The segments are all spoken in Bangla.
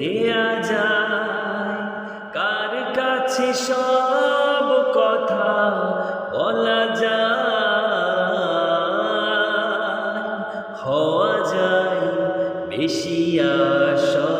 দেয়া যায়। কার কাছে সব কথা বলা যায়? হওয়া যায় বেশি আশ্বস্ত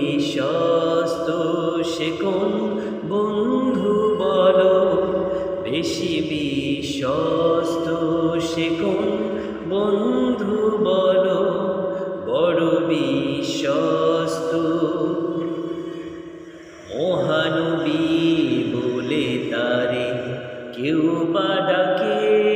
বিশ্বস্ত সে কোন বন্ধু বলো? বেশি বিশ্বস্ত সে কোন বন্ধু বলো? বড় বিশ্বস্ত। মহানবী বলে তারে কেউ বা ডাকে।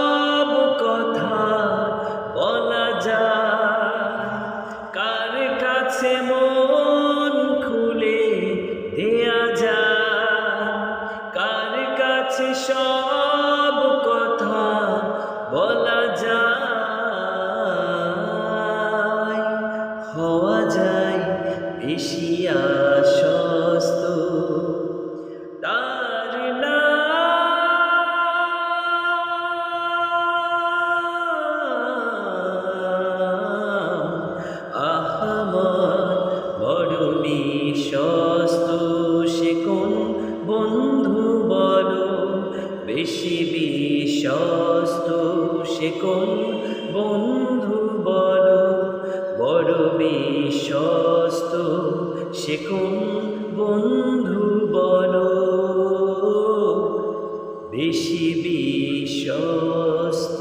হওয়া যায় বেশি আশ্বস্ত তার আহমদ বড় বিশ্বস্ত সে কোন বন্ধু বল? বেশি বিশ্বস্ত সে কোন বন্ধু বল? বিশ্বস্ত সে কোন বন্ধু বেশি বিশ্বস্ত।